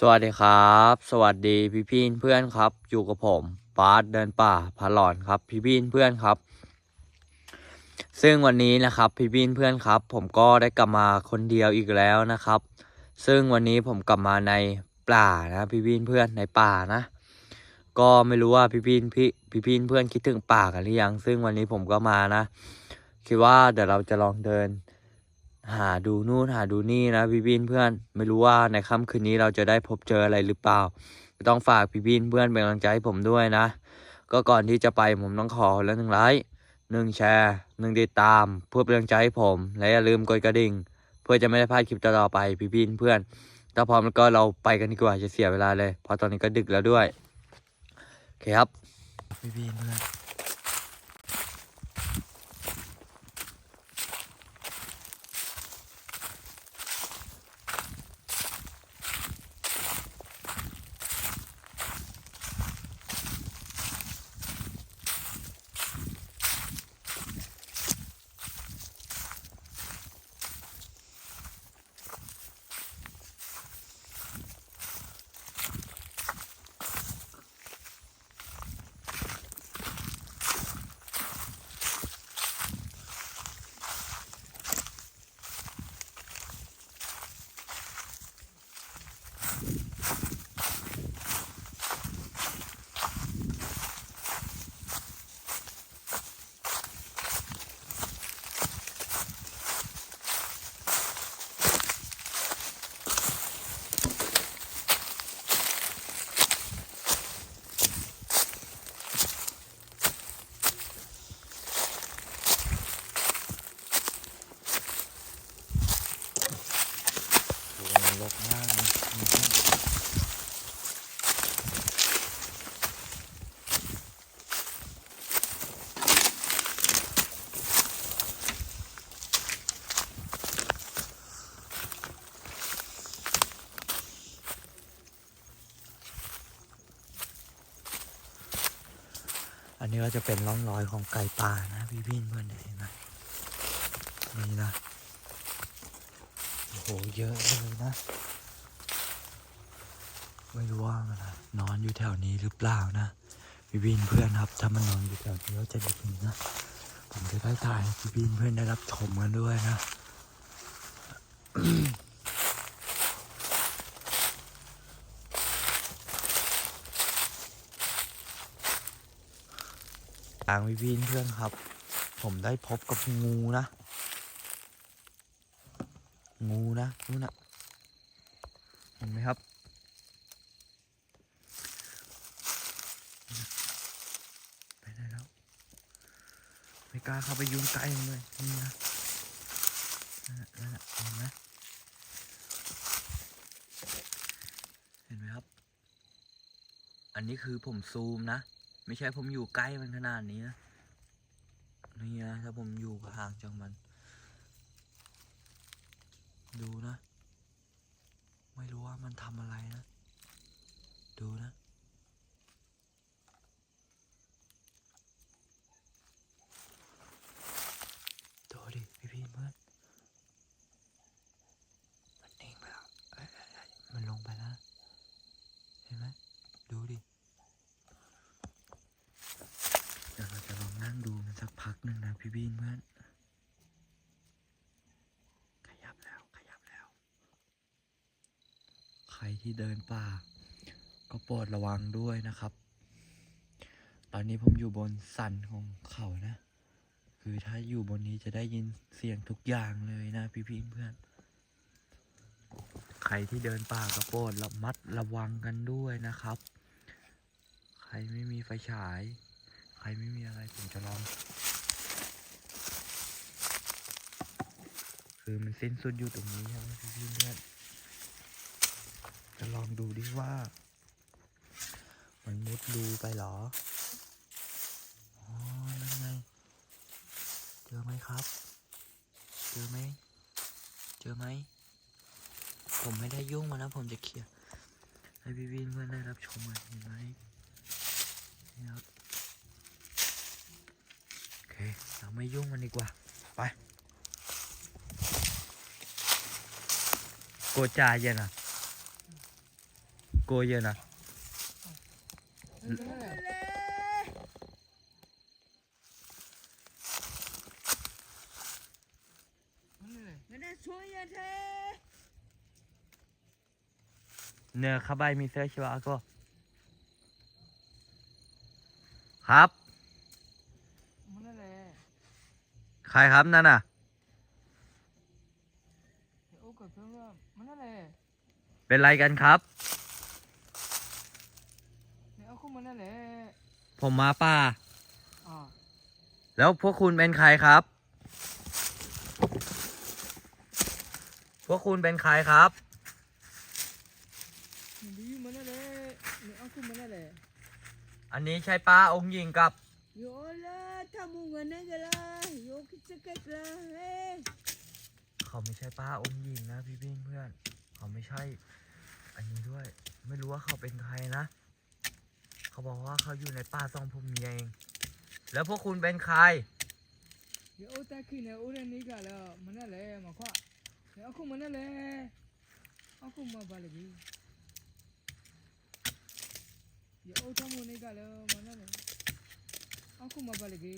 สวัสดีครับ สวัสดีพี่พี่เพื่อนครับ อยู่กับผมบาสเดินป่าพาหลอนครับ พี่พี่เพื่อนครับ ซึ่งวันนี้นะครับพี่พี่เพื่อนครับ ผมก็ได้กลับมาคนเดียวอีกแล้วนะครับ ซึ่งวันนี้ผมกลับมาในป่านะพี่พี่เพื่อนในป่านะ ก็ไม่รู้ว่าพี่พี่พี่พี่พี่เพื่อนคิดถึงป่ากันหรือยัง ซึ่งวันนี้ผมก็มานะ คิดว่าเดี๋ยวเราจะลองเดิน หาดูนู่นหาดูนี่นะพี่บินเพื่อน ไม่รู้ว่าในค่ำคืนนี้เราจะได้พบเจออะไรหรือเปล่า ต้องฝากพี่บินเพื่อนเป็นกำลังใจให้ผมด้วยนะ ก็ก่อนที่จะไปผมต้องขอแล้วหนึ่งไลค์หนึ่งแชร์หนึ่งติดตามเพื่อเป็นกำลังใจให้ผม และอย่าลืมกดกระดิ่ง เพื่อจะไม่ได้พลาดคลิปต่อๆไปพี่บินเพื่อนถ้าพร้อมแล้วก็เราไปกันดีกว่าจะเสียเวลาเลยเพราะตอนนี้ก็ดึกแล้วด้วยโอเคครับพี่บินเพื่อน โอ้โหรกมากนะอืมอั นนี้ก็จะเป็นร่องรอยของไก่ป่านะพี่พี่เพื่อนเห็นไหมนี่นะโอ้โหเยอะเลยนะ ไม่รู้ว่ามันนอนอยู่แถวนี้หรือเปล่านะพี่บินเพื่อนครับ ถ้ามันนอนอยู่แถวนี้ก็จะดีนะผมจะได้ถ่ายให้พี่บินเพื่อนได้รับชมกันด้วยนะางพี่บินเพื่อนครับ ผมได้พบกับงูนะ งูนะนู่นนะเห็นไหมครับ ไปได้แล้ว ไม่กล้าเข้าไปยุ่งใกล้เลยนี่นะนั่นนะนั่นนะเห็นไหมเห็นไหมครับ อันนี้คือผมซูมนะ ไม่ใช่ผมอยู่ใกล้มันขนาดนี้นะนี่นะถ้าผมอยู่ห่างจากมัน ดูนะ ไม่รู้ว่ามันทำอะไรนะ ดูนะ ดูดิ พี่พี่เพื่อนมันนิ่งไปแล้วเอ้ยเอ้ยเอ้ยมันลงไปแล้ว เห็นไหมดูดิ เดี๋ยวเราจะลองนั่งดูมันสักพักหนึ่งนะพี่บีนเพื่อน ขยับแล้วขยับแล้ว ใค รที่เดินป่า ก็โปรดระวังด้วยนะครับ ตอนนี้ผมอยู่บนสันของเขานะ คือถ้าอยู่บนนี้จะได้ยินเสียงทุกอย่างเลยนะพี่พี่เพื่อน ใครที่เดินป่าก็โปรดระมัดระวังกันด้วยนะครับ ใครไม่มีไฟฉาย ใครไม่มีอะไรผมจะลองคือมันสิ้นสุดอยู่ตรงนี้ใช่ไหมพี่พี่เพื่อน ลองดูดิว่า มันมุดรูไปหรอ อ๋อ นั่นไง เจอไหมครับ เจอไหม เจอไหม ผมไม่ได้ยุ่งมันนะผมจะเคลียร์ให้พี่วินเพื่อนได้รับชมมันเห็นไหมนี่ครับโอเค เราไม่ยุ่งมันดีกว่า ไป โกจ่าเย็นอะ โกเยอะนะนั่นแหละนั่นแหละ Mana soya the? เนื้อคาบายมีเสื้อชิวะก็ครับมันนั่นแหละใครครับนั่นน่ะเดี๋ยวโอ้กับเพื่อนว่ามันนั่นแหละเป็นไรกันครับ เดี๋ยวเอาเข้า มันนั่นแหละผมมาป่า อ่าแล้วพวกคุณเป็นใครครับ พวกคุณเป็นใครครับ มันดีมันนั่นแหละเดี๋ยวเอาเข้ามันนั่นแหละอันนี้ใช่ป้าองค์หญิงกับ Yo la tamu ngana gala. Yo kitsakat la. Hey. เขาไม่ใช่ป้าองค์หญิงนะพี่พี่เพื่อน เขาไม่ใช่ อันนี้ด้วย ไม่รู้ว่าเขาเป็นใครนะ เขาบอกว่าเขาอยู่ในป่าซองพรมเมียเอง แล้วพวกคุณเป็นใครเดี๋ยวโอ้ตาขี้เนี่ยโอ้เรนนี่กันแล้วมันนั่นแหละมาขวาเดี๋ยวเอาเข้ามันนั่นแหละเอาเข้ามาบาลีกีเดี๋ยวโอ้ทำมันนี่กันแล้วมันนั่นแหละเอาเข้ามาบาลีกี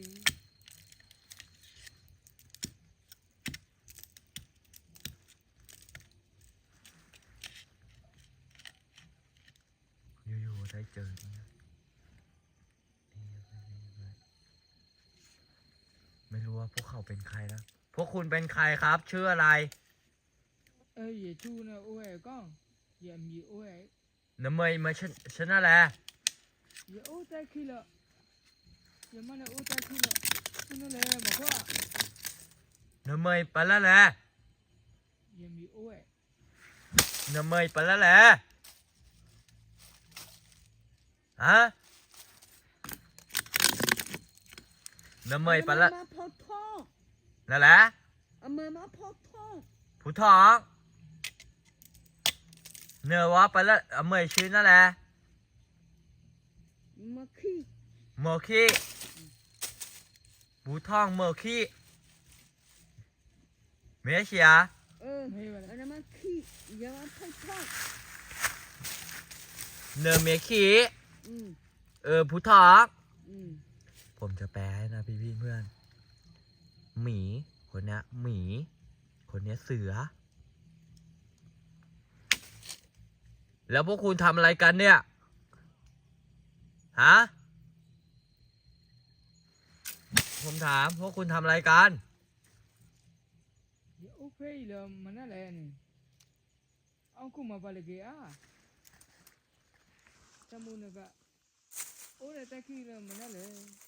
อยู่ๆได้เจอเนี่ยไม่รู้ว่า พวกเขาเป็นใครนะพวกคุณเป็นใครครับชื่ออะไร เอ้ยอย่าชูนะโอ้ยก้องอย่ามีโอ้ยน้ำเมยมาชนชนะแหละอย่าโอ้ตาขี้ละอย่ามันโอ้ตาขี้ละมันนั่นแหละมาขวาน้ำเมยไปแล้วแหละอย่ามีโอ้ยน้ำเมยไปแล้วแหละฮะ น้ำเมยไปแล้ว Ma poto. นั่นแหละ Ama ma poto. ผู้ท้องเนื้อว่าไปแล้วน้ำเมยชื่อนั่นแหละ Ma ki. เมอร์คีผู้ท้องเมอร์คีเมียเชีย Eh. ไม่เป็นไร Ana ma ki. Ya ma poto. เนื้อเมียคี Mm. เออผู้ท้อง Mm. ผมจะแปลให้นะพี่พี่เพื่อน หมี คนนี้หมี คนนี้เสือ แล้วพวกคุณทำอะไรกันเนี่ย ฮะ ผมถามพวกคุณทำอะไรกัน Ya okay lah, mana lain ni? Aku mah balik ya. Tamu naga. Orang tak kira mana lain.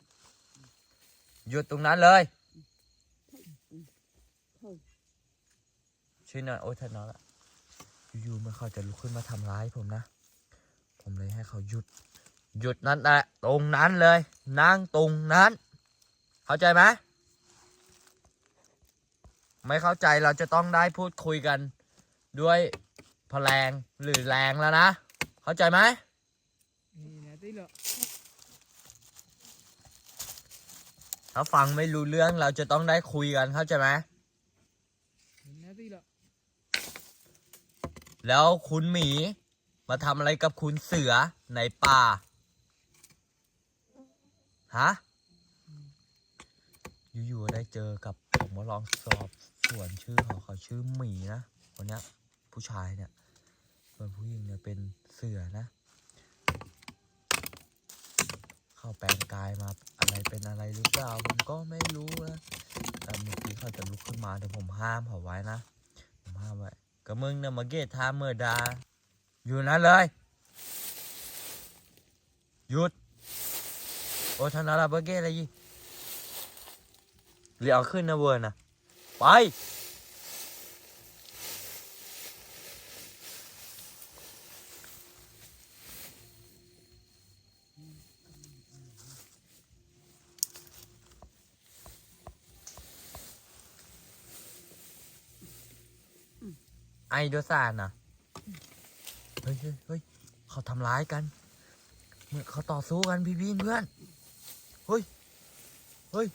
หยุดตรงนั้นเลยช่วยหน่อยโอ้ยท่านนอนละอยู่ๆเมื่อเขาจะลุกขึ้นมาทำร้ายผมนะ ผมเลยให้เขาหยุด หยุดนั้นแหละตรงนั้นเลย นั่งตรงนั้น เข้าใจไหมไม่เข้าใจเราจะต้องได้พูดคุยกัน ด้วยพลังหรือแรงแล้วนะ เข้าใจไหมนี่นะที่เหรอ ถ้าฟังไม่รู้เรื่องเราจะต้องได้คุยกันเข้าใจไหมนี่นะตีละแล้วคุณหมี มาทำอะไรกับคุณเสือในป่า ฮะ อยู่ๆได้เจอกับผมมาลองสอบส่วนชื่อเขาเขาชื่อหมีนะคนเนี้ยผู้ชายเนี่ย ส่วนผู้หญิงเนี่ยเป็นเสือนะ เขาแปลงกายมาอะไรเป็นอะไรหรือเปล่าผมก็ไม่รู้นะแต่เมื่อกี้เขาจะลุกขึ้นมาแต่ผมห้ามเขาไว้นะผมห้ามไว้ก็มึงนี่ยมาเกตทาเมื่อดา อยู่นั้นเลยหยุดโอ้ทนาราเบเกตอะไรยี่เรียกขึ้นนะเวอร์นะไป ไอโดซานนะเฮ้ยเฮ้ยเฮ้ยเขาทำร้ายกัน เหมือนเขาต่อสู้กันพี่พี่เพื่อน เฮ้ย เฮ้ย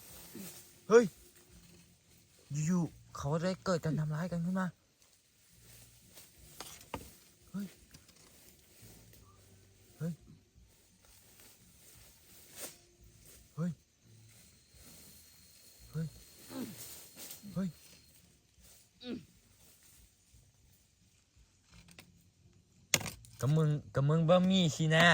เฮ้ย อยู่ๆเขาได้เกิดการทำร้ายกันขึ้นมาเฮ้ยเฮ้ยเฮ้ยเฮ้ยเฮ้ย กับมึงกับมึงบ่มีสินะ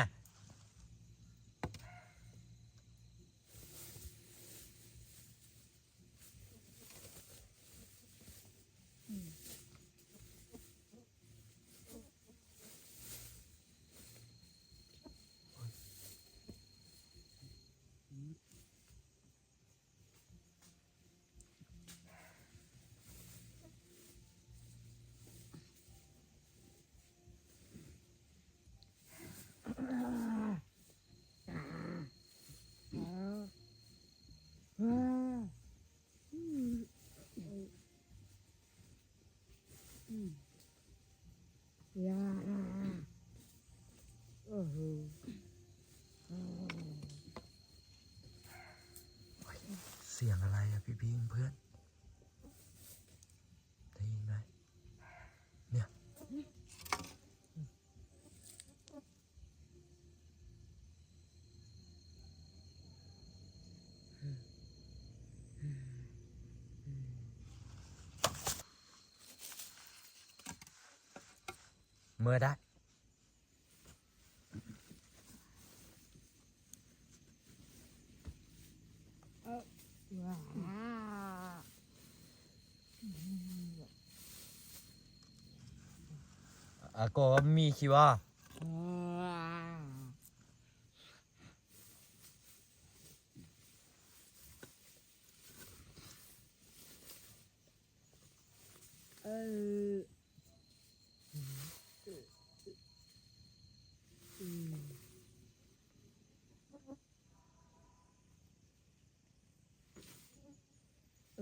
ยาโอ้โห เสียงอะไรอะพี่พี่เพื่อนได้ยินไหมเนี่ยเมื่อได้ว้าอากะมีคิด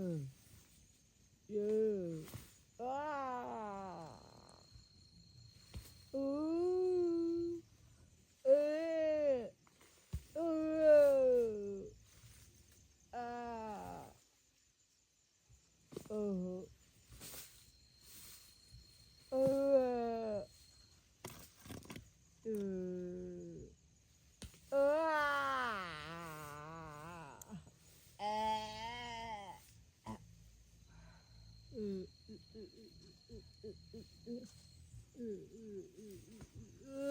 เออเยอะว้าอู้เออเอออ่าเออ เออเออเออเอ อืออืออืออืออืออือ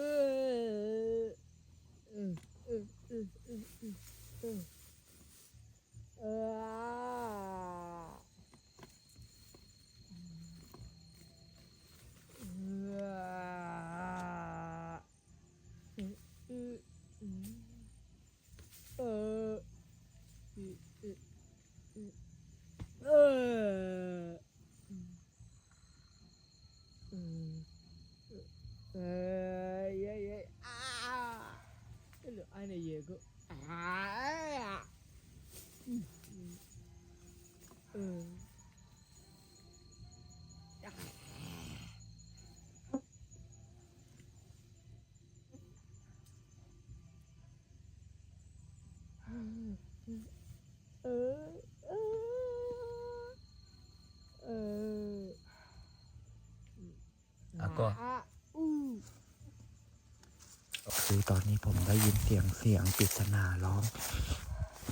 คือตอนนี้ผมได้ยินเสียงเสียงปริศนาร้อง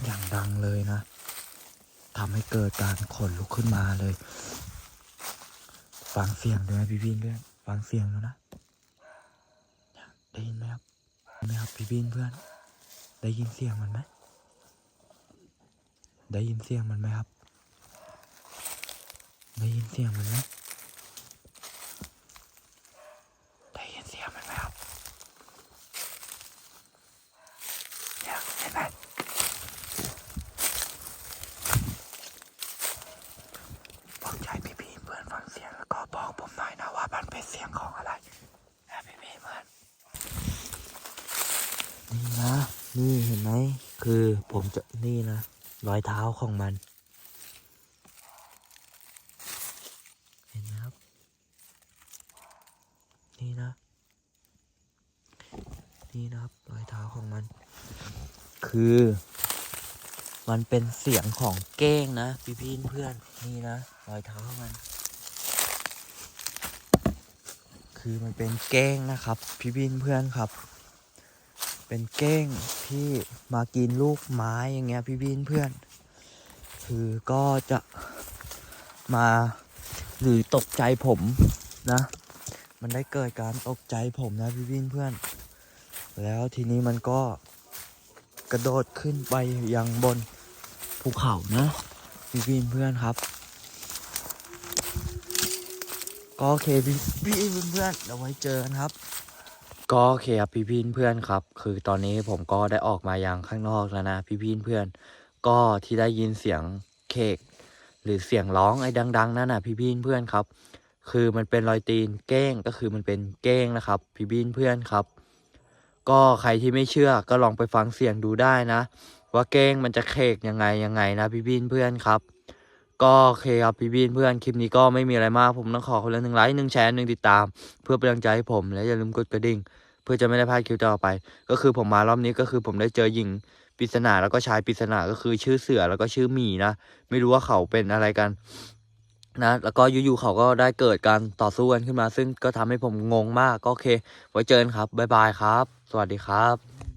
อย่างดังเลยนะทำให้เกิดการขนลุกขึ้นมาเลย ฟังเสียงด้วยพี่พินเพื่อนฟังเสียงแล้วนะได้ยินไหมครับได้ยินไหมครับพี่พินเพื่อน ได้ยินเสียงมันไหมได้ยินเสียงมันไหมครับ ได้ยินเสียงมันไหม ไหมคือผมจะนี่นะรอยเท้าของมัน เห็นไหมครับ นี่นะ นี่นะครับรอยเท้าของมัน คือมันเป็นเสียงของแก้งนะ พี่พี่เพื่อนนี่นะรอยเท้ามัน คือมันเป็นแก้งนะครับ พี่พี่เพื่อนครับ เป็นเก้งที่มากินลูกไม้อย่างเงี้ยพี่พี่เพื่อน คือก็จะมาหรือตกใจผมนะ มันได้เกิดการตกใจผมนะพี่พี่เพื่อน แล้วทีนี้มันก็กระโดดขึ้นไปยังบนภูเขานะพี่พี่เพื่อนครับ ก็โอเคพี่พี่เพื่อนๆเราไว้เจอกันครับ ก็โอเคครับพี่พี่เพื่อนครับ คือตอนนี้ผมก็ได้ออกมายังข้างนอกแล้วนะพี่พี่เพื่อน ก็ที่ได้ยินเสียงเคกหรือเสียงร้องไอ้ดัง ๆนั่นน่ะพี่พี่เพื่อนครับ คือมันเป็นรอยตีนเก้งก็คือมันเป็นเก้งนะครับ พี่พี่เพื่อนครับ ก็ใครที่ไม่เชื่อก็ลองไปฟังเสียงดูได้นะ ว่าเก้งมันจะเคกยังไงยังไงนะพี่พี่เพื่อนครับ ก็โอเคครับพี่พี่เพื่อนคลิปนี้ก็ไม่มีอะไรมาก ผมต้องขอคนละหนึ่งไลค์หนึ่งแชร์หนึ่งติดตาม เพื่อเป็นกำลังใจให้ผมและอย่าลืมกดกระดิ่ง เพื่อจะไม่ได้พลาดคลิปต่อไป ก็คือผมมารอบนี้ก็คือผมได้เจอหญิงปริศนาแล้วก็ชายปริศนาก็คือชื่อเสือแล้วก็ชื่อหมีนะไม่รู้ว่าเขาเป็นอะไรกันนะแล้วก็อยู่ๆเขาก็ได้เกิดการต่อสู้กันขึ้นมา ซึ่งก็ทำให้ผมงงมากก็โอเค ไว้เจอกันครับบ๊ายบายครับ สวัสดีครับ